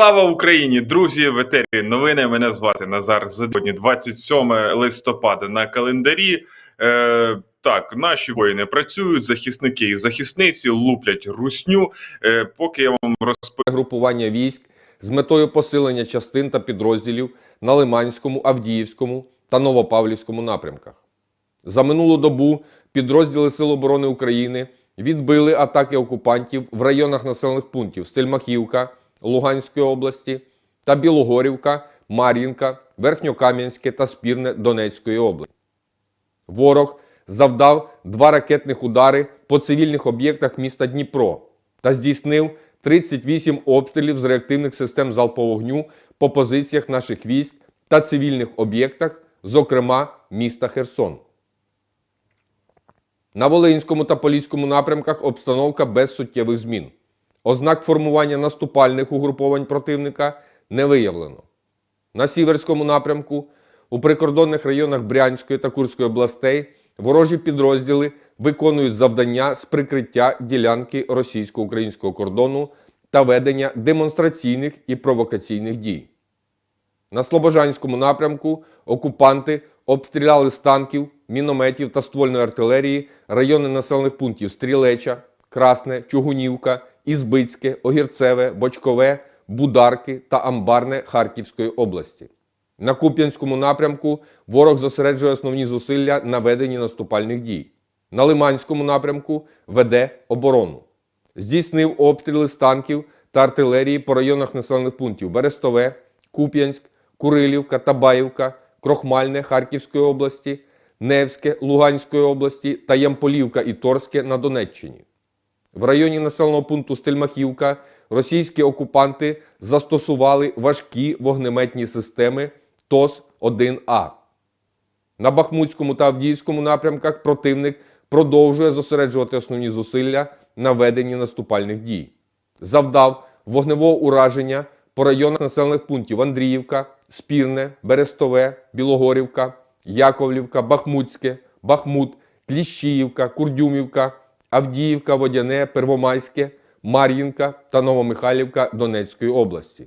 Слава Україні, друзі! В етері новини. Мене звати Назар Задодні. 27 листопада на календарі. Е, так, наші воїни працюють, захисники і захисниці луплять русню. Е, поки я вам розповім. групування військ з метою посилення частин та підрозділів на Лиманському, Авдіївському та Новопавлівському напрямках. За минулу добу підрозділи Сил оборони України відбили атаки окупантів в районах населених пунктів Стельмахівка Луганської області та Білогорівка, Мар'їнка, Верхньокам'янське та Спірне Донецької області. Ворог завдав два ракетних удари по цивільних об'єктах міста Дніпро та здійснив 38 обстрілів з реактивних систем залпового вогню по позиціях наших військ та цивільних об'єктах, зокрема міста Херсон. На Волинському та Поліському напрямках обстановка без суттєвих змін. Ознак формування наступальних угруповань противника не виявлено. На Сіверському напрямку у прикордонних районах Брянської та Курської областей ворожі підрозділи виконують завдання з прикриття ділянки російсько-українського кордону та ведення демонстраційних і провокаційних дій. На Слобожанському напрямку окупанти обстріляли з танків, мінометів та ствольної артилерії райони населених пунктів Стрілеча, Красне, Чугунівка, Ізбицьке, Огірцеве, Бочкове, Бударки та Амбарне Харківської області. На Куп'янському напрямку ворог зосереджує основні зусилля на веденні наступальних дій. На Лиманському напрямку веде оборону. Здійснив обстріли з танків та артилерії по районах населених пунктів Берестове, Куп'янськ, Курилівка, Табаївка, Крохмальне Харківської області, Невське Луганської області та Ямполівка і Торське на Донеччині. В районі населеного пункту Стельмахівка російські окупанти застосували важкі вогнеметні системи ТОС-1А. На Бахмутському та Авдіївському напрямках противник продовжує зосереджувати основні зусилля на веденні наступальних дій. Завдав вогневого ураження по районах населених пунктів Андріївка, Спірне, Берестове, Білогорівка, Яковлівка, Бахмутське, Бахмут, Кліщіївка, Курдюмівка, Авдіївка, Водяне, Первомайське, Мар'їнка та Новомихайлівка Донецької області.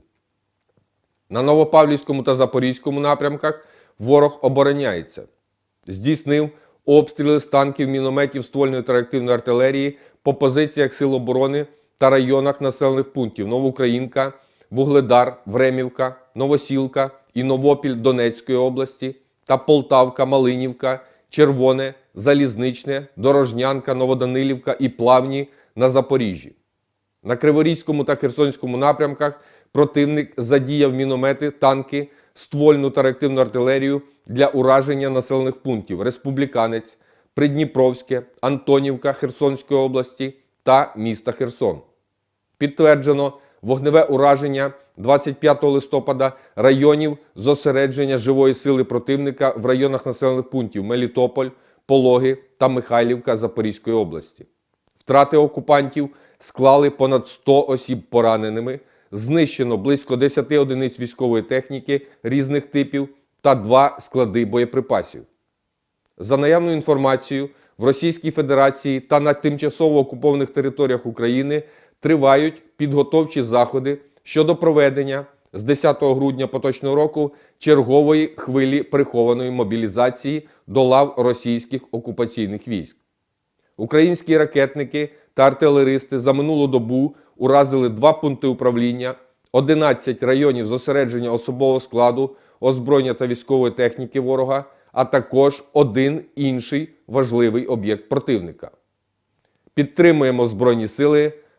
На Новопавлівському та Запорізькому напрямках ворог обороняється. Здійснив обстріли з танків, мінометів, ствольної та артилерії по позиціях Сил оборони та районах населених пунктів Новоукраїнка, Вугледар, Времівка, Новосілка і Новопіль Донецької області та Полтавка, Малинівка, Червоне, Залізничне, Дорожнянка, Новоданилівка і Плавні на Запоріжжі. На Криворізькому та Херсонському напрямках противник задіяв міномети, танки, ствольну та реактивну артилерію для ураження населених пунктів Республіканець, Придніпровське, Антонівка Херсонської області та міста Херсон. Підтверджено вогневе ураження 25 листопада районів зосередження живої сили противника в районах населених пунктів Мелітополь, Пологи та Михайлівка Запорізької області. Втрати окупантів склали понад 100 осіб пораненими, знищено близько 10 одиниць військової техніки різних типів та два склади боєприпасів. За наявною інформацією, в Російській Федерації та на тимчасово окупованих територіях України тривають підготовчі заходи щодо проведення з 10 грудня поточного року чергової хвилі прихованої мобілізації до лав російських окупаційних військ. Українські ракетники та артилеристи за минулу добу уразили два пункти управління, 11 районів зосередження особового складу, озброєння та військової техніки ворога, а також один інший важливий об'єкт противника. Підтримуємо Збройні Сили.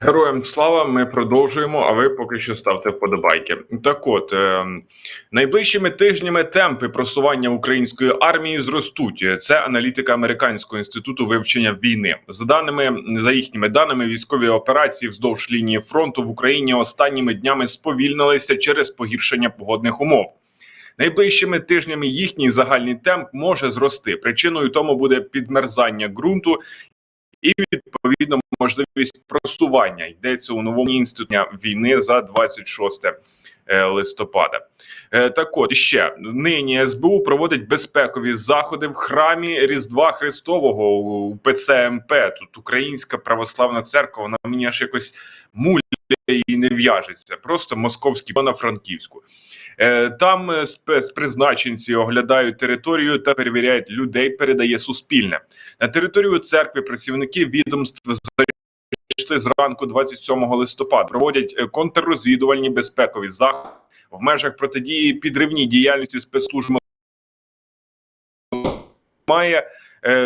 Героям слава, ми продовжуємо. А ви поки що ставте вподобайки. Так, от е, найближчими тижнями темпи просування української армії зростуть. Це аналітика американського інституту вивчення війни. За даними за їхніми даними, військові операції вздовж лінії фронту в Україні останніми днями сповільнилися через погіршення погодних умов. Найближчими тижнями їхній загальний темп може зрости. Причиною тому буде підмерзання ґрунту і відповідно можливість просування. Йдеться у новому інституті війни за 26 е, листопада. Е, Так от ще нині СБУ проводить безпекові заходи в храмі Різдва Христового у ПЦМП. Тут Українська православна церква. Вона мені аж якось муляє і не в'яжеться. Просто московський на Франківську. Е, Там е, спецпризначенці оглядають територію та перевіряють людей. Передає Суспільне на територію церкви. Працівники відомств зайшли зранку 27 листопада. Проводять е, контррозвідувальні безпекові заходи в межах протидії підривній діяльності спецслужб. Має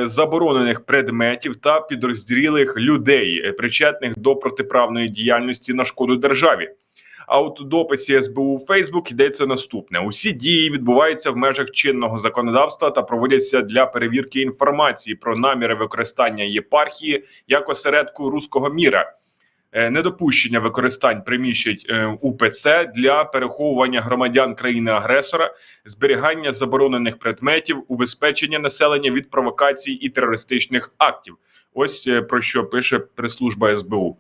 заборонених предметів та підрозділих людей, причетних до протиправної діяльності на шкоду державі. А от у дописі СБУ у Фейсбук йдеться наступне: усі дії відбуваються в межах чинного законодавства та проводяться для перевірки інформації про наміри використання єпархії як осередку руського міра. Е, Недопущення використань приміщень е, УПЦ для переховування громадян країни-агресора, зберігання заборонених предметів, убезпечення населення від провокацій і терористичних актів. Ось е, про що пише прес-служба СБУ.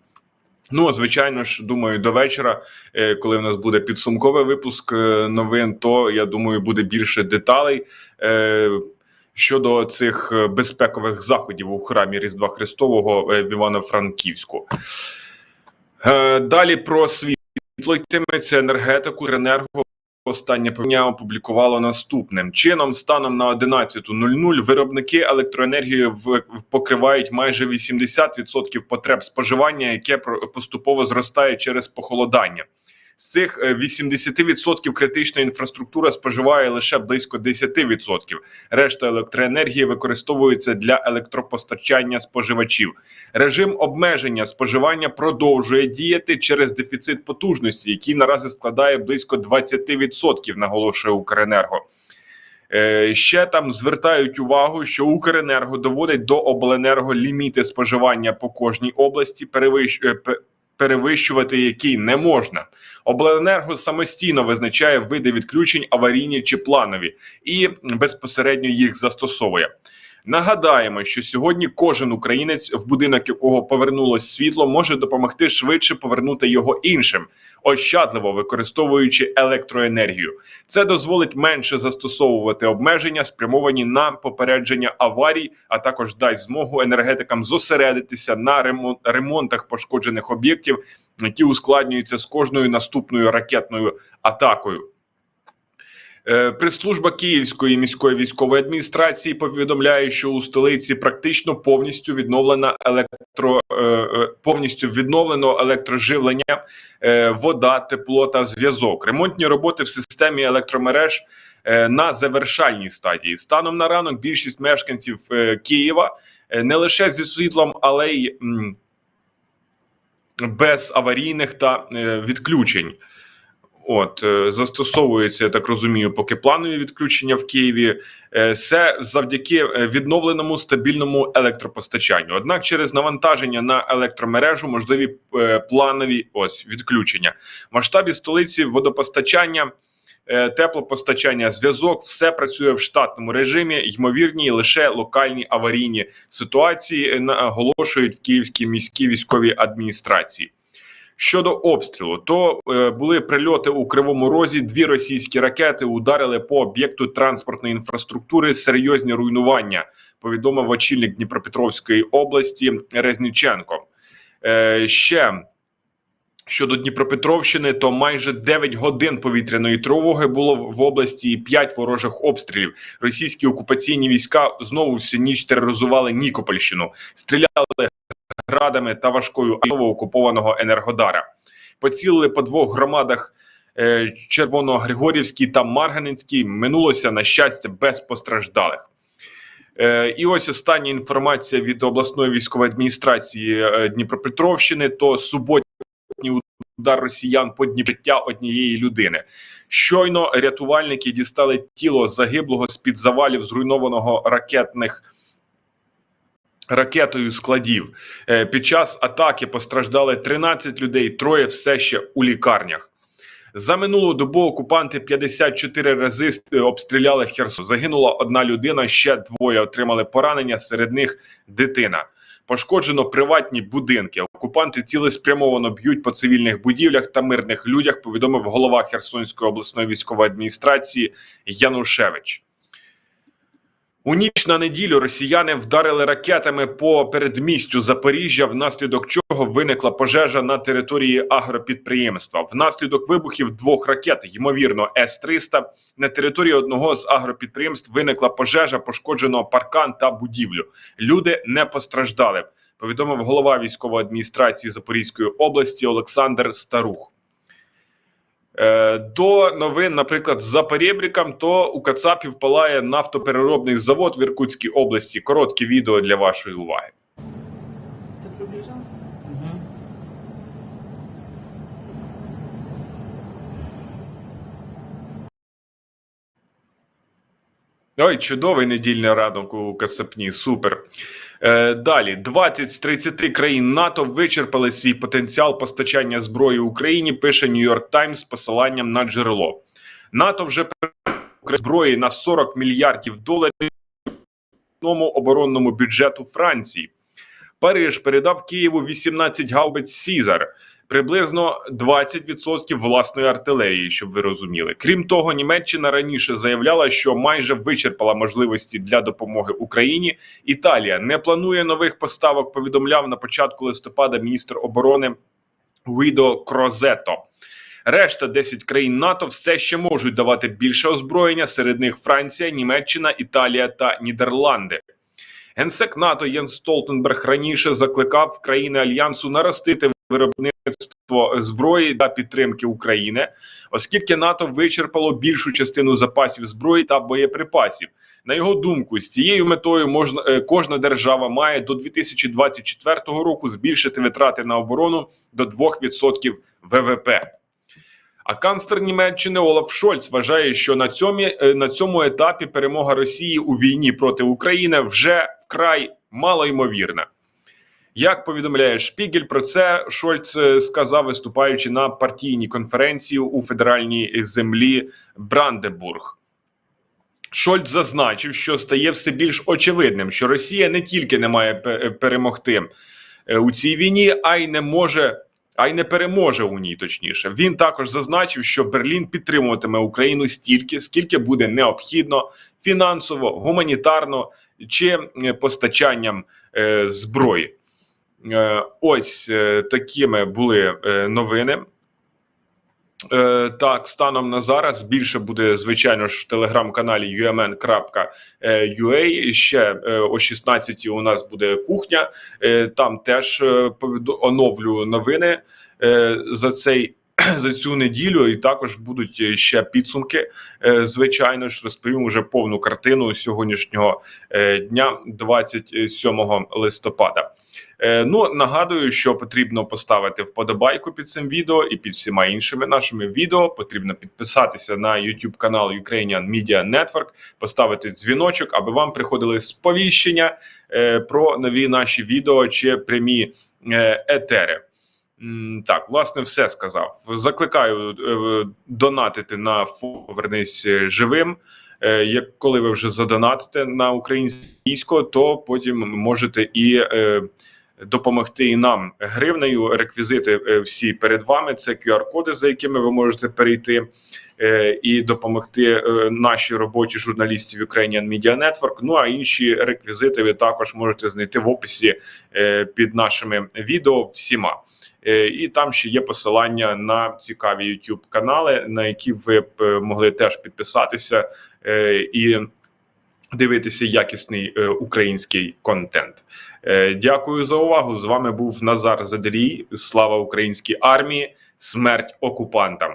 Ну, звичайно ж, думаю, до вечора, е, коли в нас буде підсумковий випуск е, новин, то я думаю, буде більше деталей е, щодо цих безпекових заходів у храмі Різдва Христового в Івано-Франківську. Далі про світло йтиметься енергетику Ренерго. Останнє повідомлення опублікувало наступним чином. Станом на 11.00 виробники електроенергії покривають майже 80% потреб споживання, яке поступово зростає через похолодання. З цих е, 80% критична інфраструктура споживає лише близько 10%. Решта електроенергії використовується для електропостачання споживачів. Режим обмеження споживання продовжує діяти через дефіцит потужності, який наразі складає близько 20%, наголошує Укренерго. Е, Ще там звертають увагу, що Укренерго доводить до обленерго ліміти споживання по кожній області, перевищ... пе- перевищувати який не можна. Обленерго самостійно визначає види відключень аварійні чи планові і безпосередньо їх застосовує. Нагадаємо, що сьогодні кожен українець, в будинок якого повернулось світло, може допомогти швидше повернути його іншим, ощадливо використовуючи електроенергію. Це дозволить менше застосовувати обмеження, спрямовані на попередження аварій, а також дасть змогу енергетикам зосередитися на ремон- ремонтах пошкоджених об'єктів, які ускладнюються з кожною наступною ракетною атакою. Е, Прес-служба Київської міської військової адміністрації повідомляє, що у столиці практично повністю відновлена електро е, е, повністю відновлено електроживлення, вода, тепло та зв'язок. Ремонтні роботи в системі електромереж на завершальній стадії. Станом на ранок більшість мешканців Києва не лише зі світлом, але й без аварійних та відключень. От е, застосовується, я так розумію, поки планові відключення в Києві. Е, Це завдяки е, відновленому стабільному електропостачанню. Однак, через навантаження на електромережу можливі планові ось відключення в масштабі столиці водопостачання. Теплопостачання, зв'язок, все працює в штатному режимі. Ймовірні лише локальні аварійні ситуації наголошують в Київській міській військовій адміністрації. Щодо обстрілу, то е, були прильоти у Кривому Розі. Дві російські ракети ударили по об'єкту транспортної інфраструктури. Серйозні руйнування. Повідомив очільник Дніпропетровської області Резніченко. Е, ще щодо Дніпропетровщини, то майже 9 годин повітряної тривоги було в області і 5 ворожих обстрілів. Російські окупаційні війська знову всю ніч тероризували Нікопольщину, стріляли градами та важкою окупованого енергодара. Поцілили по двох громадах е, Червоногригорівській та Марганинській. Минулося на щастя без постраждалих. Е, І ось остання інформація від обласної військової адміністрації е, Дніпропетровщини. То суботній удар росіян по дні однієї людини. Щойно рятувальники дістали тіло загиблого з під завалів зруйнованого ракетних ракетою складів. Е, Під час атаки постраждали 13 людей, троє все ще у лікарнях. За минулу добу окупанти 54 рази е, обстріляли Херсон. Загинула одна людина, ще двоє отримали поранення. Серед них дитина. Пошкоджено приватні будинки. Окупанти цілеспрямовано б'ють по цивільних будівлях та мирних людях. Повідомив голова Херсонської обласної військової адміністрації Янушевич. У ніч на неділю росіяни вдарили ракетами по передмістю Запоріжжя, внаслідок чого виникла пожежа на території агропідприємства. Внаслідок вибухів двох ракет, ймовірно, С-300, на території одного з агропідприємств виникла пожежа, пошкоджено паркан та будівлю. Люди не постраждали. Повідомив голова військової адміністрації Запорізької області Олександр Старух. Е, До новин, наприклад, з Перебріком, то у Кацапів палає нафтопереробний завод в Іркутській області. Коротке відео для вашої уваги. Ой, чудовий недільний ранок у Кацапні. Супер. Е, далі 20 з 30 країн НАТО вичерпали свій потенціал постачання зброї Україні. Пише Нью-Йорк Таймс з посиланням на джерело. НАТО вже зброї на 40 мільярдів доларів оборонному бюджету Франції. Париж передав Києву 18 гаубиць Сізар, приблизно 20% власної артилерії, щоб ви розуміли. Крім того, Німеччина раніше заявляла, що майже вичерпала можливості для допомоги Україні. Італія не планує нових поставок. Повідомляв на початку листопада міністр оборони Гуідо Крозето. Решта 10 країн НАТО все ще можуть давати більше озброєння. Серед них Франція, Німеччина, Італія та Нідерланди. Генсек НАТО Єнс Столтенберг раніше закликав країни альянсу наростити виробництво зброї та підтримки України, оскільки НАТО вичерпало більшу частину запасів зброї та боєприпасів. На його думку, з цією метою можна е, кожна держава має до 2024 року збільшити витрати на оборону до 2% ВВП. А канцлер Німеччини Олаф Шольц вважає, що на цьому е, на цьому етапі перемога Росії у війні проти України вже вкрай малоймовірна. Як повідомляє Шпігель, про це Шольц е, сказав, виступаючи на партійній конференції у федеральній землі Брандебург. Шольц зазначив, що стає все більш очевидним, що Росія не тільки не має перемогти е, у цій війні, а й не може, а й не переможе у ній. Точніше, він також зазначив, що Берлін підтримуватиме Україну стільки, скільки буде необхідно фінансово, гуманітарно чи е, постачанням е, зброї. Е, ось е, такими були е, новини. Так, станом на зараз більше буде, звичайно ж, в телеграм-каналі umn.ua. Ще о 16 у нас буде кухня. Там теж оновлю новини за цей. За цю неділю і також будуть ще підсумки. Звичайно ж, розповім уже повну картину сьогоднішнього дня, 27 листопада. Е, Ну нагадую, що потрібно поставити вподобайку під цим відео і під всіма іншими нашими відео. Потрібно підписатися на YouTube канал Ukrainian Media Network, поставити дзвіночок, аби вам приходили сповіщення е, про нові наші відео чи прямі е, етери. Так, власне, все сказав. Закликаю донатити на «Повернись живим. Як коли ви вже задонатите на українське військо, то потім можете і допомогти і нам гривнею. Реквізити е, всі перед вами. Це QR-коди, за якими ви можете перейти е, і допомогти е, нашій роботі журналістів Ukrainian Media Network. Ну а інші реквізити ви також можете знайти в описі під нашими відео всіма. І там ще є посилання на цікаві YouTube канали, на які ви б могли теж підписатися і дивитися якісний е, український контент. Е, Дякую за увагу. З вами був Назар Задрій. Слава українській армії, смерть окупантам.